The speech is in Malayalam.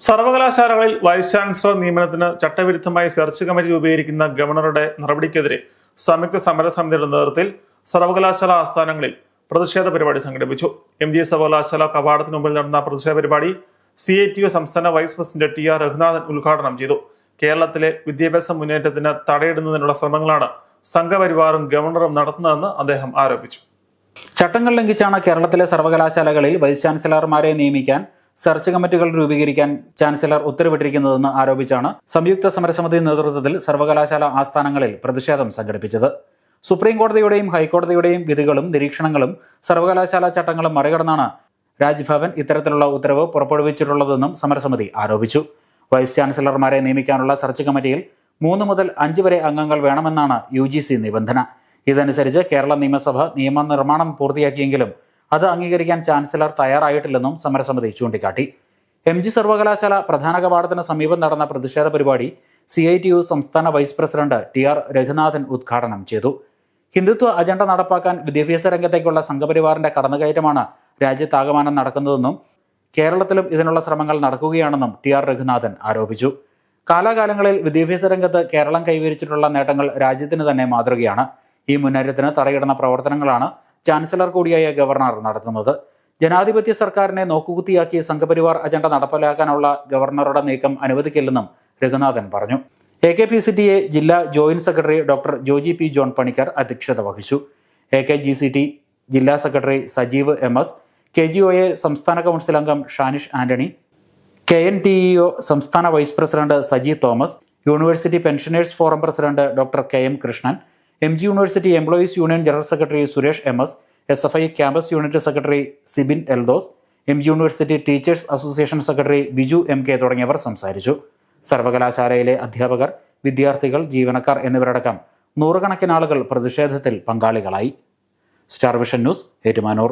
സർവകലാശാലകളിൽ വൈസ് ചാൻസലർ നിയമനത്തിന് ചട്ടവിരുദ്ധമായി സെർച്ച് കമ്മിറ്റി രൂപീകരിക്കുന്ന ഗവർണറുടെ നടപടിക്കെതിരെ സംയുക്ത സമരസമിതിയുടെ നേതൃത്വത്തിൽ സർവകലാശാല ആസ്ഥാനങ്ങളിൽ പ്രതിഷേധ പരിപാടി സംഘടിപ്പിച്ചു. എം ജി സർവകലാശാല കവാടത്തിന് മുമ്പിൽ നടന്ന പ്രതിഷേധ പരിപാടി സി ഐ ടി യു സംസ്ഥാന vice president T R Raghunathan ഉദ്ഘാടനം ചെയ്തു. കേരളത്തിലെ വിദ്യാഭ്യാസ മുന്നേറ്റത്തിന് തടയിടുന്നതിനുള്ള ശ്രമങ്ങളാണ് സംഘപരിവാറും ഗവർണറും നടത്തുന്നതെന്ന് അദ്ദേഹം ആരോപിച്ചു. ചട്ടങ്ങൾ ലംഘിച്ചാണ് കേരളത്തിലെ സർവകലാശാലകളിൽ വൈസ് ചാൻസലർമാരെ നിയമിക്കാൻ സെർച്ച് കമ്മിറ്റികൾ രൂപീകരിക്കാൻ ചാൻസലർ ഉത്തരവിട്ടിരിക്കുന്നതെന്ന് ആരോപിച്ചാണ് സംയുക്ത സമരസമിതി നേതൃത്വത്തിൽ സർവകലാശാല ആസ്ഥാനങ്ങളിൽ പ്രതിഷേധം സംഘടിപ്പിച്ചത്. സുപ്രീം കോടതിയുടെയും ഹൈക്കോടതിയുടെയും വിധികളും നിരീക്ഷണങ്ങളും സർവകലാശാല ചട്ടങ്ങളും മറികടന്നാണ് രാജ്ഭവൻ ഇത്തരത്തിലുള്ള ഉത്തരവ് പുറപ്പെടുവിച്ചിട്ടുള്ളതെന്നും സമരസമിതി ആരോപിച്ചു. വൈസ് ചാൻസലർമാരെ നിയമിക്കാനുള്ള സെർച്ച് കമ്മിറ്റിയിൽ മൂന്ന് മുതൽ അഞ്ച് വരെ അംഗങ്ങൾ വേണമെന്നാണ് യു നിബന്ധന. ഇതനുസരിച്ച് കേരള നിയമസഭ നിയമനിർമ്മാണം പൂർത്തിയാക്കിയെങ്കിലും അത് അംഗീകരിക്കാൻ ചാൻസലർ തയ്യാറായിട്ടില്ലെന്നും സമരസമിതി ചൂണ്ടിക്കാട്ടി. എം ജി സർവകലാശാല പ്രധാന കവാടത്തിന് സമീപം നടന്ന പ്രതിഷേധ പരിപാടി സി ഐ ടി യു സംസ്ഥാന vice president T R Raghunathan ഉദ്ഘാടനം ചെയ്തു. ഹിന്ദുത്വ അജണ്ട നടപ്പാക്കാൻ വിദ്യാഭ്യാസ രംഗത്തേക്കുള്ള സംഘപരിവാറിന്റെ കടന്നുകയറ്റമാണ് രാജ്യത്താകമാനം നടക്കുന്നതെന്നും കേരളത്തിലും ഇതിനുള്ള ശ്രമങ്ങൾ നടക്കുകയാണെന്നും ടി ആർ രഘുനാഥൻ ആരോപിച്ചു. കാലാകാലങ്ങളിൽ വിദ്യാഭ്യാസ രംഗത്ത് കേരളം കൈവരിച്ചിട്ടുള്ള നേട്ടങ്ങൾ രാജ്യത്തിന് തന്നെ മാതൃകയാണ്. ഈ മുന്നേറ്റത്തിന് തടയിടുന്ന പ്രവർത്തനങ്ങളാണ് ചാൻസലർ കൂടിയായ ഗവർണർ നടത്തുന്നത്. ജനാധിപത്യ സർക്കാരിനെ നോക്കുകുത്തിയാക്കി സംഘപരിവാർ അജണ്ട നടപ്പിലാക്കാനുള്ള ഗവർണറുടെ നീക്കം അനുവദിക്കില്ലെന്നും രഘുനാഥൻ പറഞ്ഞു. A K P C T A ജില്ലാ joint secretary doctor Joji P John Panicker അധ്യക്ഷത വഹിച്ചു. A K G C T ജില്ലാ secretary Sajeev M S K G O A സംസ്ഥാന കൗൺസിൽ അംഗം Shanish Antony K N T E O സംസ്ഥാന vice president Saji Thomas university pensioners forum president doctor K M Krishnan M G university employees union general secretary Suresh M S S F I campus unit secretary Sibin Eldhose M G university teachers association secretary Biju M K തുടങ്ങിയവർ സംസാരിച്ചു. സർവകലാശാലയിലെ അധ്യാപകർ വിദ്യാർത്ഥികൾ ജീവനക്കാർ എന്നിവരടക്കം നൂറുകണക്കിനാളുകൾ പ്രതിഷേധത്തിൽ പങ്കാളികളായി. Star Vision news Ettumanoor.